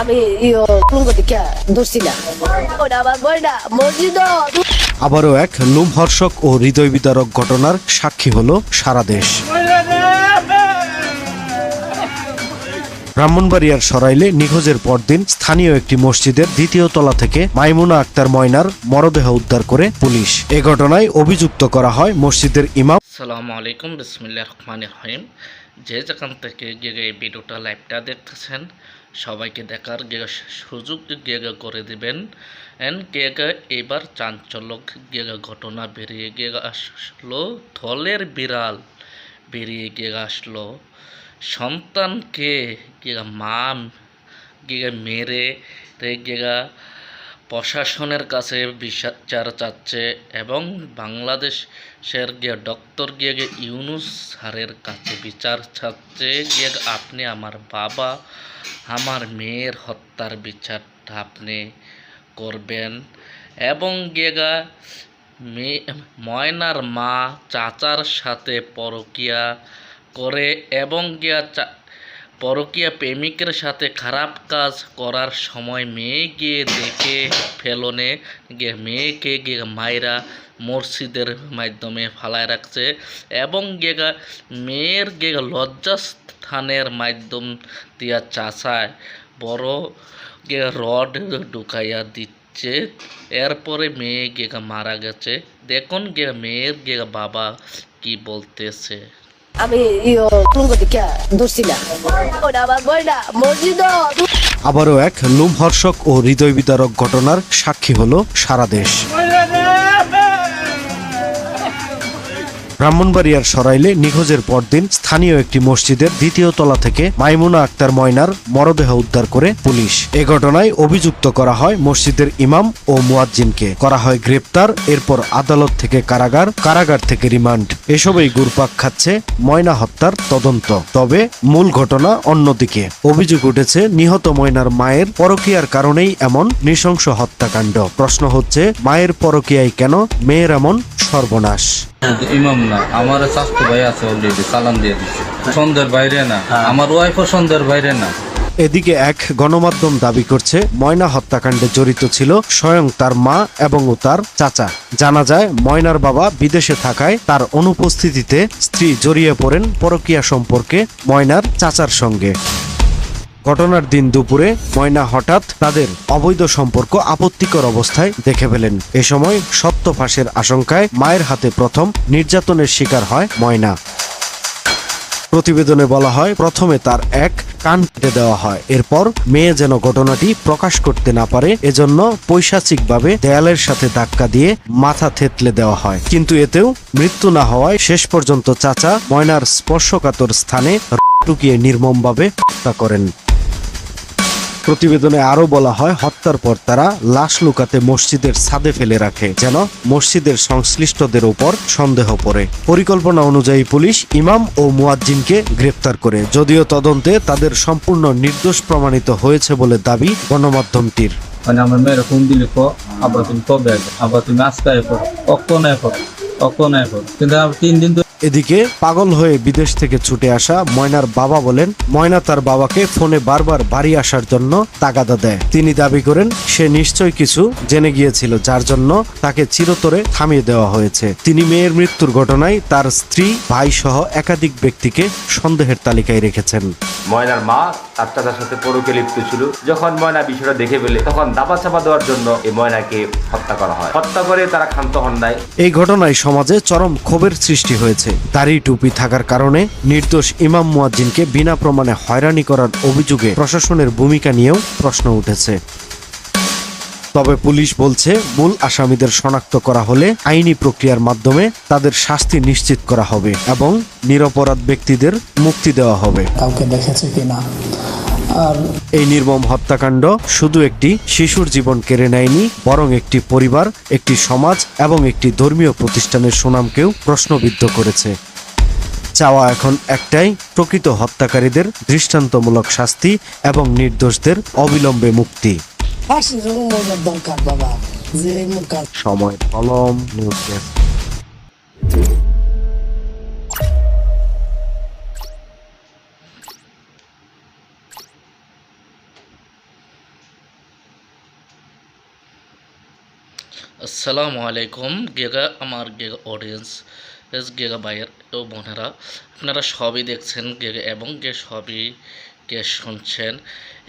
আমি কুলঙ্গ থেকে ওটা আমার বইটা মসজিদ। আবারও এক লোমহর্ষক ও হৃদয় বিদারক ঘটনার সাক্ষী হলো সারা দেশ। ব্রাহ্মণবাড়িয়ার সরাইলে নিখোঁজের পরদিন স্থানীয় একটি মসজিদের দ্বিতীয় তলা থেকে মাইমুনা আক্তার ময়নার মরদেহ উদ্ধার করে পুলিশ। এ ঘটনায় অভিযুক্ত করা হয় মসজিদের ইমাম। আসসালামু আলাইকুম বিসমিল্লাহ রহমান রহিম। যে যেখান থেকে গিয়ে ভিডিওটা লাইভটা দেখতেছেন সবাইকে দেখার সুযোগ গেগা করে দেবেন। গেগা এবার চাঞ্চল্যক গেগা ঘটনা বেরিয়ে গেগা আসলো থলের বিড়াল বেরিয়ে গেগা আসলো। সন্তানকে গেগা মা গেগা মেরে রে গিয়ে প্রশাসনের কাছে বিচার চাচ্ছে এবং বাংলাদেশের গিয়ে ডক্টর গিয়ে ইউনুস স্যারের কাছে বিচার চাচ্ছে গিয়ে আপনি আমার বাবা, আমার মেয়ের হত্যার বিচারটা আপনি করবেন। এবং গেগা মেয়ে ময়নার মা, চাচার সাথে পরকিয়া করে এবং গিয়া পরকীয়া প্রেমিকের সাথে খারাপ কাজ করার সময় মেয়ে গিয়ে দেখে ফেলনে গিয়ে মেয়েকে গিয়ে মায়েরা মসজিদের মাধ্যমে ফালায় রাখছে এবং গা মেয়ের গিয়ে লজ্জাস্থানের মাধ্যম দিয়া চাষায় বড় গে রড ঢুকাইয়া দিচ্ছে। এরপরে মেয়ে গিয়ে মারা গেছে। দেখুন গে মেয়ের গিয়ে বাবা কি বলতেছে। আবারও এক লোমহর্ষক ও হৃদয় বিতারক ঘটনার সাক্ষী হলো সারা দেশ। ব্রাহ্মণবাড়িয়ার সরাইলে নিখোঁজের পরদিন স্থানীয় একটি মসজিদের দ্বিতীয় তলা থেকে মাইমুনা আক্তার ময়নার মরদেহ উদ্ধার করে পুলিশ। এ ঘটনায় অভিযুক্ত করা হয় মসজিদের ইমাম ও মুয়াজ্জিনকে। করা হয় গ্রেপ্তার, এরপর আদালত থেকে কারাগার কারাগার থেকে রিমান্ড। এসবই গুরপাক খাচ্ছে ময়না হত্যার তদন্ত। তবে মূল ঘটনা অন্যদিকে। অভিযোগ উঠেছে, নিহত ময়নার মায়ের পরকীয়ার কারণেই এমন নৃশংস হত্যাকাণ্ড। প্রশ্ন হচ্ছে, মায়ের পরকীয়ায় কেন মেয়ের এমন সর্বনাশ? ইমাম না আমার স্বাস্থ্য ভাই আছে অলরেডি চালান দিয়ে দিচ্ছে সন্ধ্যের বাইরে না আমার ওয়াইফও সন্ধ্যের বাইরে না। এদিকে এক গণমাধ্যম দাবি করছে ময়না হত্যাকাণ্ডে জড়িত ছিল স্বয়ং তার মা এবং ও তার চাচা। জানা যায় ময়নার বাবা বিদেশে থাকায় তার অনুপস্থিতিতে স্ত্রী জড়িয়ে পড়েন পরকীয়া সম্পর্কে ময়নার চাচার সঙ্গে। ঘটনার দিন দুপুরে ময়না হঠাৎ তাদের অবৈধ সম্পর্ক আপত্তিকর অবস্থায় দেখে ফেলেন। এ সময় সত্য ফাঁসের আশঙ্কায় মায়ের হাতে প্রথম নির্যাতনের শিকার হয় ময়না। প্রতিবেদনে বলা হয়, প্রথমে তার এক কান কেটে দেওয়া হয়। এরপর মেয়ে যেন ঘটনাটি প্রকাশ করতে না পারে, এজন্য পৈশাচিকভাবে দেয়ালের সাথে ধাক্কা দিয়ে মাথা থেতলে দেওয়া হয়। কিন্তু এতেও মৃত্যু না হওয়ায় শেষ পর্যন্ত চাচা ময়নার স্পর্শকাতর স্থানে টুকিয়ে নির্মমভাবে হত্যা করেন। প্রতিবেদনে আরও বলা হয়, হত্যার পর তারা লাশ লুকাতে মসজিদের ছাদে ফেলে রাখে, যেন মসজিদের সংশ্লিষ্টদের উপর সন্দেহ পড়ে। পরিকল্পনা অনুযায়ী পুলিশ ইমাম ও মুয়াজ্জিনকে গ্রেপ্তার করে, যদিও তদন্তে তাদের সম্পূর্ণ নির্দোষ প্রমাণিত হয়েছে বলে দাবি গণমাধ্যমটির। মানে আমার মেয়ের ফোন দিলে আবার তুমি কবে আবার তুমি আজকে কখন এরপর কখন এরপর কিন্তু তিন দিন এদিকে পাগল হয়ে বিদেশ থেকে ছুটে আসা ময়নার বাবা বলেন ময়না তার বাবাকে ফোনে বারবার বাড়ি আসার জন্য তাগাদা দেয়। তিনি দাবি করেন সে নিশ্চয় কিছু জেনে গিয়েছিল যার জন্য তাকে চিরতরে থামিয়ে দেওয়া হয়েছে। তিনি মেয়ের মৃত্যুর ঘটনায় তার স্ত্রী ভাই সহ একাধিক ব্যক্তিকে সন্দেহের তালিকায় রেখেছেন। ময়নার মা তার চাচার সাথে পরকে লিপ্ত ছিল। যখন ময়না বিষয়টা দেখে ফেলে তখন দাবা চাপা দেওয়ার জন্য এই ময়নাকে হত্যা করা হয়। হত্যা করে তারা ক্ষান্ত হন নাই। এই ঘটনায় সমাজে চরম ক্ষোভের সৃষ্টি হয়েছে। দাড়ি টুপি থাকার কারণে নির্দোষ ইমাম মুয়াজ্জিনকে বিনা প্রমাণে হয়রানি করার অভিযোগে প্রশাসনের ভূমিকা নিয়েও প্রশ্ন উঠেছে। তবে পুলিশ বলছে, মূল আসামিদের শনাক্ত করা হলে আইনি প্রক্রিয়ার মাধ্যমে তাদের শাস্তি নিশ্চিত করা হবে এবং নিরপরাধ ব্যক্তিদের মুক্তি দেওয়া হবে। কাউকে দেখেছে কিনা আর এই নির্মম হত্যাকাণ্ড শুধু একটি শিশুর জীবন কেড়ে নেয়নি বরং একটি পরিবার একটি সমাজ এবং একটি ধর্মীয় প্রতিষ্ঠানের সুনামকেও প্রশ্নবিদ্ধ করেছে। চাওয়া এখন একটাই প্রকৃত হত্যাকারীদের দৃষ্টান্তমূলক শাস্তি এবং নির্দোষদের অবিলম্বে মুক্তি। দরকার বাবা সময় কলম নিউজ আসসালামু আলাইকুম গেগা, আমার গেগা অডিয়েন্স এস গেগা ভাইয়ের ও বোনেরা। আপনারা সবই দেখছেন গেগা এবং গে সবই গে শুনছেন।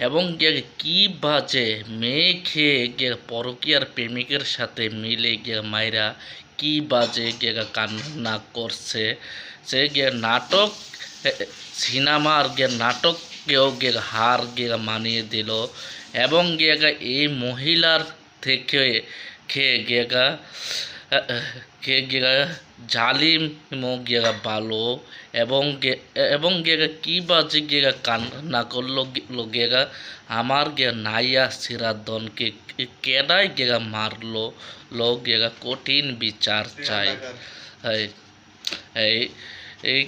এবং গে কি বাজে মেয়ে খেয়ে গে পরকীয়ার প্রেমিকের সাথে মিলে গে মায়েরা কি বাজে গেগা কান্না করছে। সে গে নাটক সিনেমার গে নাটককেও গে হার গে মানিয়ে দিল। এবং গেগা এই মহিলার থেকে খেয়ে গেগা কে গেগা জালিম গেগা ভালো এবং গে- এবং গেগা কি বাজে গেগা কান্না করল গে- গেগা আমার গে নাইয়া সিরাদনকে কেডাই গেগা মারলো লো গেগা কঠিন বিচার চাই এই এই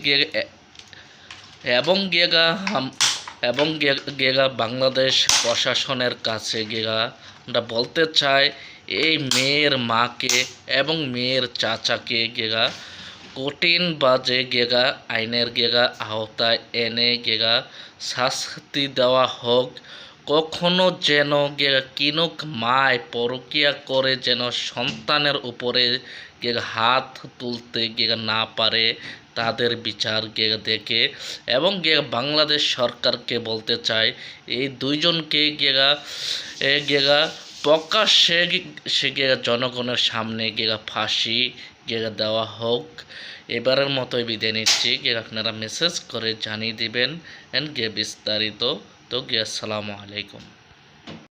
এবং গেগা হাম- এবং গে- গেগা বাংলাদেশ প্রশাসনের কাছে গেগা আমরা বলতে চাই এই মেয়ের মাকে এবং মেয়ের চাচাকে গেগা, কঠিন বাজে গেগা, আইনের গেগা, আওতায় এনে গেগা, শাস্তি দেওয়া হোক। কখনো যেন গেগা কিনুক মায় পরকিয়া করে যেন সন্তানের উপরে গেগা হাত তুলতে না পারে, তাদের বিচার গেগা দেখে। এবং গেগা বাংলাদেশ সরকারকে বলতে চাই এই দুইজনকে গেগা গেগা প্রকাশ্যে সে গেরা জনগণের সামনে গিয়ে ফাঁসি গিয়ে দেওয়া হোক, এবারের মতোই বিদায় নিচ্ছি। গিয়ে আপনারা মেসেজ করে জানিয়ে দিবেন অ্যান্ড গিয়ে বিস্তারিত। তো গিয়ে আসসালামু আলাইকুম।